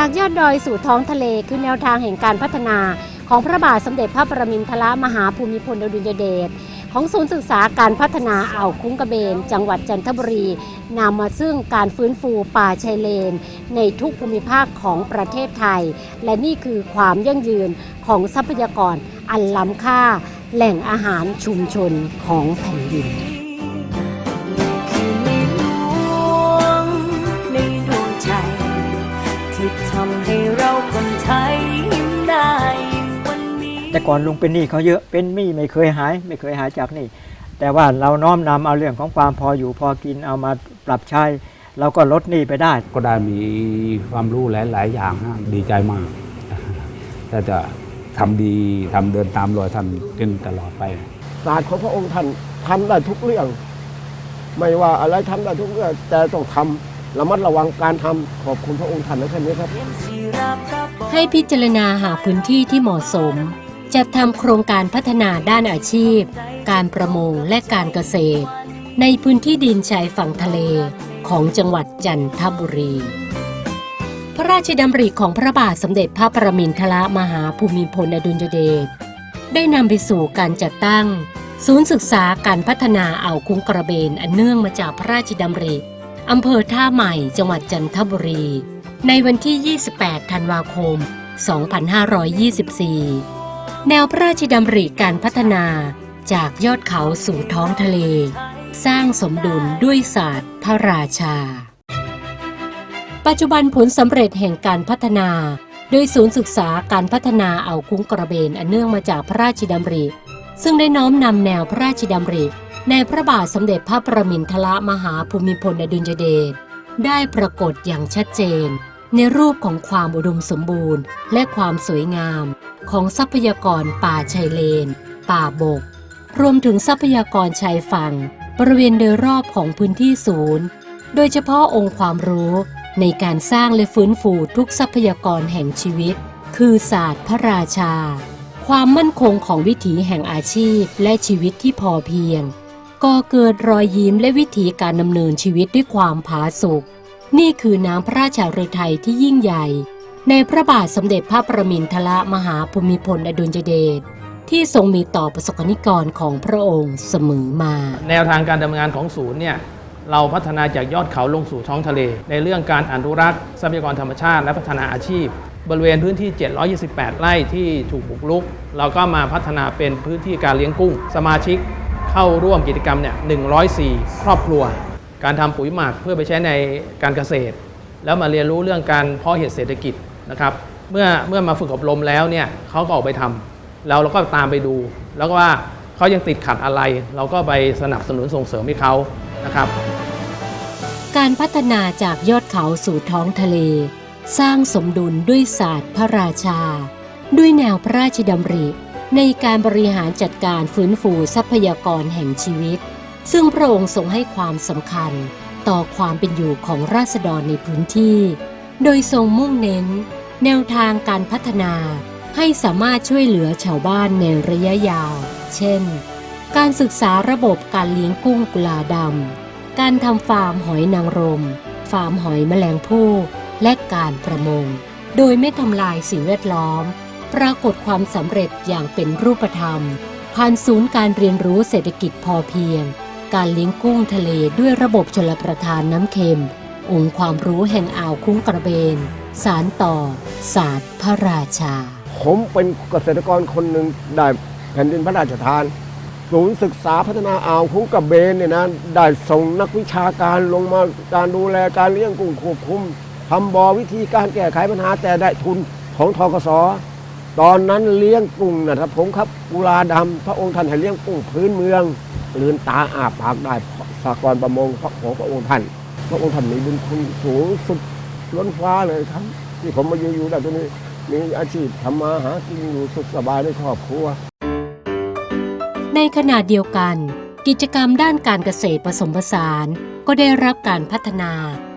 จากยอดดอยสู่ท้องทะเลคือแนวทางแห่งการพัฒนา ของพระบาทสมเด็จพระปรมินทรมหาภูมิพลอดุลยเดชของศูนย์ศึกษาการพัฒนาอ่าวคุ้งกระเบน จังหวัดจันทบุรีนำมาซึ่งการฟื้นฟูป่าชายเลน ในทุกภูมิภาคของประเทศไทย และนี่คือความยั่งยืนของทรัพยากรอันล้ำค่า แหล่งอาหารชุมชนของแผ่นดินำให้เราคนไทยยิ้มได้วันนี้ แต่ก่อนลุงเป็นหนี้เขาเยอะเป็นหนี้ไม่เคยหาย ไม่เคยหายจากหนี้แต่ว่าเราน้อมนำเอาเรื่องของความพออยู่พอกินเอามาปรับใช้เราก็ลดหนี้ไปได้ ก็ได้มีความรู้หลาย ๆ อย่างฮะดีใจมาก ถ้าจะทำดีทำเดินตามรอยท่านกันตลอดไป ศาสตร์ของพระองค์ท่านทำได้ทุกเรื่อง ไม่ว่าอะไรทำได้ทุกเรื่อง แต่ต้องทำ ระมัดระวังการทำขอบคุณพระองค์ท่านนะแค่นี้ครับ ให้พิจารณาหาพื้นที่ที่เหมาะสม จัดทำโครงการพัฒนาด้านอาชีพ การประมงและการเกษตร ในพื้นที่ดินชายฝั่งทะเลของจังหวัดจันทบุรี พระราชดำริของพระบาทสมเด็จพระประมินทรมหาภูมิพลอดุลยเดชได้นำไปสู่การจัดตั้ง ศูนย์ศึกษาการพัฒนาอ่าวคุ้งกระเบนอันเนื่องมาจากพระราชดำริ อำเภอท่าใหม่ จังหวัดจันทบุรี ในวันที่ 28 ธันวาคม 2524 แนวพระราชดำริการพัฒนาจากยอดเขาสู่ท้องทะเล สร้างสมดุลด้วยศาสตร์พระราชา ปัจจุบันผลสำเร็จแห่งการพัฒนาโดยศูนย์ศึกษาการพัฒนาเอาคุ้งกระเบนอันเนื่องมาจากพระราชดำริ ซึ่งได้น้อมนำแนวพระราชดำริ ในพระบาทสมเด็จพระประมินทรมหาภูมิพลอดุลยเดชได้ปรากฏอย่างชัดเจน ในรูปของความอุดมสมบูรณ์ และความสวยงาม ของทรัพยากรป่าชายเลน ป่าบก รวมถึงทรัพยากรชายฝั่ง บริเวณโดยรอบของพื้นที่ศูนย์ โดยเฉพาะองค์ความรู้ในการสร้างและฟื้นฟูทุกทรัพยากรแห่งชีวิต คือศาสตร์พระราชา ความมั่นคงของวิถีแห่งอาชีพและชีวิตที่พอเพียง ก่อเกิดรอยยิ้มและวิถีการดำเนินชีวิตด้วยความผาสุกนี่คือน้ำพระราชาฤทัยที่ยิ่งใหญ่ ในพระบาทสมเด็จพระประมินทรมหาภูมิพลอดุลยเดชที่ทรงมีต่อประสบกนิกรของพระองค์เสมอมา แนวทางการดำเนินงานของศูนย์เนี่ยเราพัฒนาจากยอดเขาลงสู่ท้องทะเล ในเรื่องการอนุรักษ์ทรัพยากรธรรมชาติและพัฒนาอาชีพ บริเวณพื้นที่ 728 ไร่ที่ถูกบุกรุก เราก็มาพัฒนาเป็นพื้นที่การเลี้ยงกุ้ง สมาชิก เข้าร่วมกิจกรรมเนี่ย104 ครอบครัว การทำปุ๋ยหมักเพื่อไปใช้ในการเกษตร แล้วมาเรียนรู้เรื่องการเพาะเห็ดเศรษฐกิจนะครับเมื่อเมื่อมาฝึกอบรมแล้วเนี่ยเขาก็ออกไปทำแล้วเราก็ตามไปดู แล้วก็ว่าเขายังติดขัดอะไร เราก็ไปสนับสนุนส่งเสริมให้เขานะครับ การพัฒนาจากยอดเขาสู่ท้องทะเล สร้างสมดุลด้วยศาสตร์พระราชา ด้วยแนวพระราชดำริ ในการบริหารจัดการฟื้นฟูทรัพยากรแห่งชีวิต ซึ่งพระองค์ทรงให้ความสำคัญต่อความเป็นอยู่ของราษฎรในพื้นที่ โดยทรงมุ่งเน้น แนวทางการพัฒนาให้สามารถช่วยเหลือชาวบ้านในระยะยาว เช่น การศึกษาระบบการเลี้ยงกุ้งกุลาดำ การทำฟาร์มหอยนางรม ฟาร์มหอยแมลงภู่และการประมง โดยไม่ทำลายสิ่งแวดล้อม ปรากฏความสำเร็จอย่างเป็นรูปธรรม ผ่านศูนย์การเรียนรู้เศรษฐกิจพอเพียง การเลี้ยงกุ้งทะเลด้วยระบบชลประทานน้ำเค็ม องค์ความรู้แห่งอ่าวคุ้งกระเบน สารต่อ ศาสตร์พระราชา ผมเป็นเกษตรกรคนหนึ่งได้แผ่นดินพระราชทาน ศูนย์ศึกษาพัฒนาอ่าวคุ้งกระเบนเนี่ยนะได้ส่งนักวิชาการลงมาการดูแลการเลี้ยงกุ้งควบคุมทำบอวิธีการแก้ไขปัญหาแต่ได้ทุนของทกส ตอนนั้นเลี้ยงกุ้งนะครับผมครับกุลาดำพระองค์ท่านให้เลี้ยงกุ้งพื้นเมืองลืนตาอาปากได้สากรประมงของพระองค์ท่าน พระองค์ท่านมีบุญคุณสูงสุดล้นฟ้าเลยครับ ที่ผมมาอยู่อยู่ได้ตรงนี้มีอาชีพทำมาหากินอยู่สุขสบายในครอบครัว ในขณะเดียวกัน กิจกรรมด้านการเกษตรผสมผสาน ก็ได้รับการพัฒนา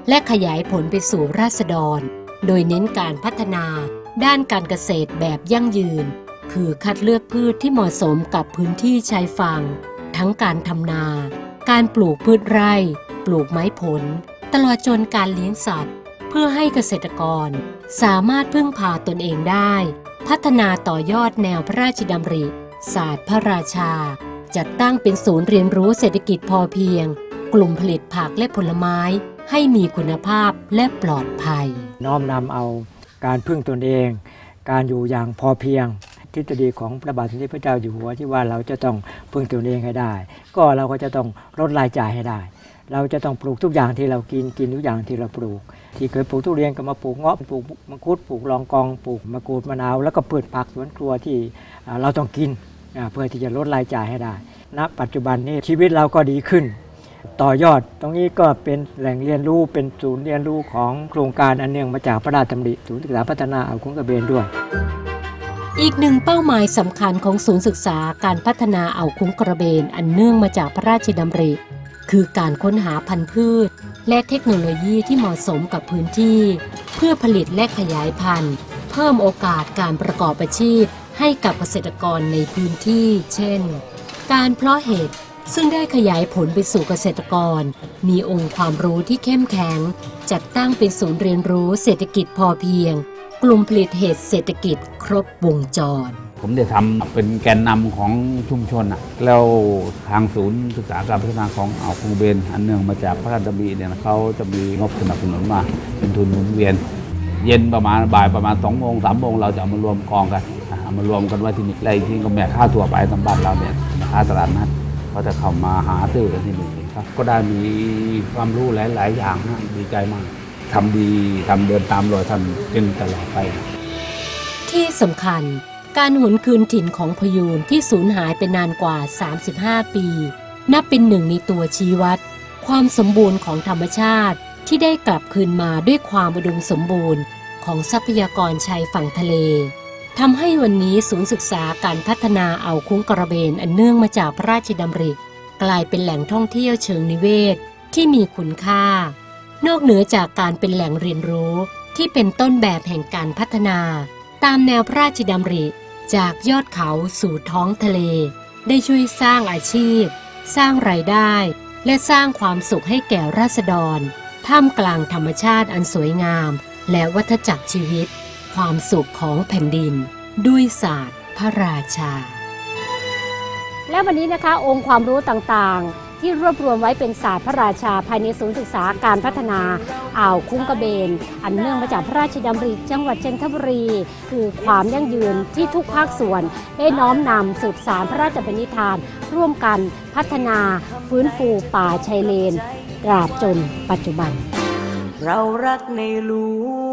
และขยายผลไปสู่ราษฎร โดยเน้นการพัฒนา ด้านการเกษตรแบบยั่งยืน คือคัดเลือกพืชที่เหมาะสมกับพื้นที่ชายฝั่ง ทั้งการทำนา การปลูกพืชไร่ ปลูกไม้ผล ตลอดจนการเลี้ยงสัตว์ เพื่อให้เกษตรกร สามารถพึ่งพาตนเองได้ พัฒนาต่อยอดแนวพระราชดำริ ศาสตร์พระราชา จัดตั้งเป็นศูนย์เรียนรู้เศรษฐกิจพอเพียง กลุ่มผลิตผักและผลไม้ให้มีคุณภาพและปลอดภัย น้อมนำเอา การพึ่งตนเอง การอยู่อย่างพอเพียงทฤษฎีของพระบาทสมเด็จพระเจ้าอยู่หัวที่ว่าเราจะต้องพึ่งตนเองให้ได้ ก็เราก็จะต้องลดรายจ่ายให้ได้ เราจะต้องปลูกทุกอย่างที่เรากินกินทุกอย่างที่เราปลูก ที่เคยปลูกทุเรียนก็มาปลูกเงาะปลูกมังคุดปลูกลองกองปลูกมะกรูดมะนาวแล้วก็พืชผักสวนครัวที่เราต้องกินเพื่อที่จะลดรายจ่ายให้ได้ณปัจจุบันนี้ชีวิตเราก็ดีขึ้น ต่อยอด ตรงนี้ก็เป็นแหล่งเรียนรู้เป็นศูนย์เรียนรู้ของโครงการอันเนื่องมาจากพระราชดำริศูนย์ศึกษาพัฒนาอ่าวคุ้งกระเบนด้วย อีกหนึ่งเป้าหมายสำคัญของศูนย์ศึกษาการพัฒนาอ่าวคุ้งกระเบน อันเนื่องมาจากพระราชดำริ คือการค้นหาพันธุ์พืช และเทคโนโลยีที่เหมาะสมกับพื้นที่ เพื่อผลิตและขยายพันธุ์ เพิ่มโอกาสการประกอบอาชีพ ให้กับเกษตรกรในพื้นที่ เช่น การเพาะเห็ด ซึ่งได้ขยายผลไปสู่เกษตรกร มีองค์ความรู้ที่เข้มแข็ง จัดตั้งเป็นศูนย์เรียนรู้เศรษฐกิจพอเพียง กลุ่มผลิตเห็ดเศรษฐกิจครบวงจร ผมได้ทำเป็นแกนนำของชุมชนอะแล้วทางศูนย์ศึกษาการพัฒนาของอ่าวคงเบน อันเนื่องมาจากพระราชดำริเนี่ยเขาจะมีงบสนับสนุนมา เป็นทุนหมุนเวียน เย็นประมาณบ่ายประมาณสองโมงสามโมงเราจะเอามารวมกองกันอะเอามารวมกันไว้ที่นี่แล้วอีกที่ก็แม่ค่าตัวไปตามบ้านเราเนี่ยค่าตลาดนัด ก็จะเข้ามาหาซื้อกันที่นี่ครับ ก็ได้มีความรู้หลาย ๆ อย่างนะดีใจมากทำดีทำเดินตามรอยท่านจนตลอดไป ที่สำคัญการหวนคืนถิ่นของพยูนที่สูญหายไปนานกว่า 35 ปี นับเป็นหนึ่งในตัวชี้วัด ความสมบูรณ์ของธรรมชาติที่ได้กลับคืนมาด้วยความอุดมสมบูรณ์ของทรัพยากรชายฝั่งทะเล ทำให้วันนี้ศูนย์ศึกษาการพัฒนาเอาคุ้งกระเบนอันเนื่องมาจากพระราชดำริ กลายเป็นแหล่งท่องเที่ยวเชิงนิเวศ ที่มีคุณค่า นอกเหนือจากการเป็นแหล่งเรียนรู้ที่เป็นต้นแบบแห่งการพัฒนา ตามแนวพระราชดำริ จากยอดเขาสู่ท้องทะเล ได้ช่วยสร้างอาชีพ สร้างรายได้ และสร้างความสุขให้แก่ราษฎร ท่ามกลางธรรมชาติอันสวยงาม และวัฏจักรชีวิต ความสุขของแผ่นดิน ด้วยศาสตร์พระราชา และวันนี้นะคะองค์ความรู้ต่างๆ ที่รวบรวมไว้เป็นศาสตร์พระราชา ภายในศูนย์ศึกษาการพัฒนาอ่าวคุ้งกระเบน อันเนื่องมาจากพระราชดำริจังหวัดจันทบุรี คือความยั่งยืนที่ทุกภาคส่วน ได้น้อมนำสืบสารพระราชบัญญัติาน ร่วมกันพัฒนาฟื้นฟูป่าชายเลนตราบจนปัจจุบัน เรารักในหลว